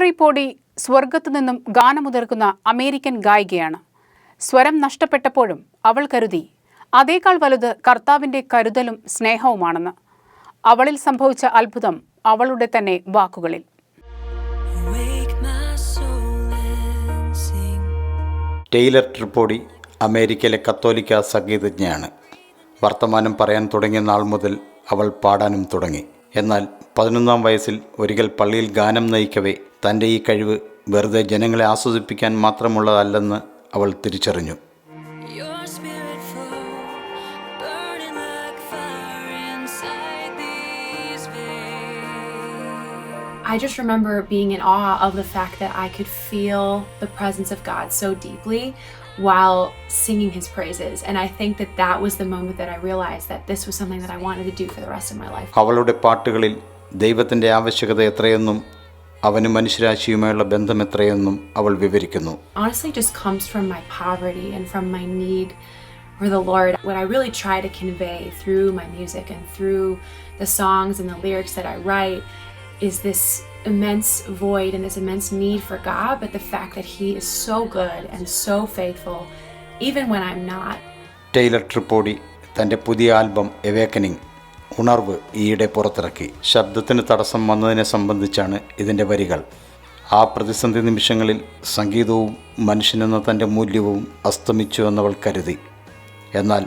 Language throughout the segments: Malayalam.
ട്രിപ്പോഡി സ്വർഗത്തു നിന്നും ഗാനമുതിർക്കുന്ന അമേരിക്കൻ ഗായികയാണ്. സ്വരം നഷ്ടപ്പെട്ടപ്പോഴും അവൾ കരുതി അതേക്കാൾ വലുത് കർത്താവിന്റെ കരുതലും സ്നേഹവുമാണെന്ന്. അവളിൽ സംഭവിച്ച അത്ഭുതം അവളുടെ തന്നെ വാക്കുകളിൽ. ടെയ്ലർ ട്രിപ്പോഡി അമേരിക്കയിലെ കത്തോലിക്ക സംഗീതജ്ഞയാണ്. വർത്തമാനം പറയാൻ തുടങ്ങിയ നാൾ മുതൽ അവൾ പാടാനും തുടങ്ങി. എന്നാൽ പതിനൊന്നാം വയസ്സിൽ ഒരിക്കൽ പള്ളിയിൽ ഗാനം നയിക്കവേ തന്റെ ഈ കഴിവ് വെറുതെ ജനങ്ങളെ ആസ്വദിപ്പിക്കാൻ മാത്രമുള്ളതല്ലെന്ന് അവൾ തിരിച്ചറിഞ്ഞു. I just remember being in awe of the fact that I could feel the presence of God so deeply while singing his praises. And I think that that was the moment that I realized that this was something that I wanted to do for the rest of my life. അവളുടെ പാട്ടുകളിൽ ദൈവത്തിന്റെ ആവശ്യകത എത്രയെന്നും അവന് മനുഷ്യരാശിയുമായുള്ള ബന്ധം എത്രയെന്നും അവൾ വിവരിക്കുന്നു Honestly, just comes from my poverty and from my need for the Lord. What I really try to convey through my music and through the songs and the lyrics that I write is this immense void and this immense need for God, but the fact that He is so good and so faithful, even when I'm not. Taylor Tripodi തന്റെ പുതിയ ആൽബം എവേക്കനിങ് ഉണർവ് ഈയിടെ പുറത്തിറക്കി. ശബ്ദത്തിന് തടസ്സം വന്നതിനെ സംബന്ധിച്ചാണ് ഇതിന്റെ വരികൾ. ആ പ്രതിസന്ധി നിമിഷങ്ങളിൽ സംഗീതവും മനുഷ്യനെന്ന തന്റെ മൂല്യവും അസ്തമിച്ചു എന്നവൾ കരുതി. എന്നാൽ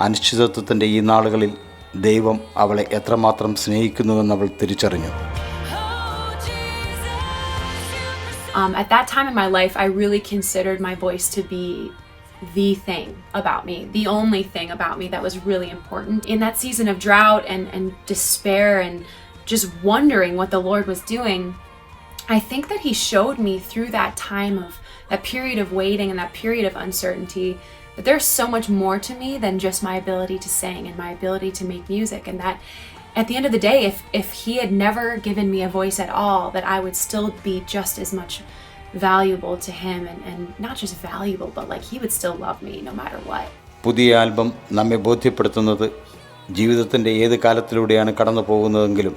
അനിശ്ചിതത്വത്തിന്റെ ഈ നാളുകളിൽ ദൈവം അവളെ എത്രമാത്രം സ്നേഹിക്കുന്നുവെന്നവൾ തിരിച്ചറിഞ്ഞു. Um, at that time in my life, I really considered my voice to be the thing about me, the only thing about me that was really important. In that season of drought and, and despair and just wondering what the Lord was doing, I think that He showed me through that time of that period of waiting and that period of uncertainty that there's so much more to me than just my ability to sing and my ability to make music. And that at the end of the day, if, if He had never given me a voice at all, that I would still be just as much valuable to Him and, and not just valuable, but like He would still love me no matter what. പുതിയ ആൽബം നമ്മെ ബോധ്യപ്പെടുത്തുന്നത് ജീവിതത്തിൻ്റെ ഏത് കാലത്തിലൂടെയാണ് കടന്നു പോകുന്നതെങ്കിലും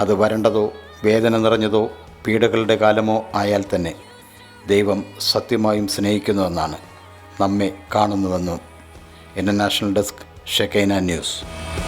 അത് വരണ്ടതോ വേദന നിറഞ്ഞതോ പീഡകളുടെ കാലമോ ആയാൽ തന്നെ ദൈവം സത്യമായും സ്നേഹിക്കുന്നുവെന്നാണ് നമ്മെ കാണുന്നുവെന്നും ഇൻ്റർനാഷണൽ ഡെസ്ക് ഷെക്കൈന ന്യൂസ്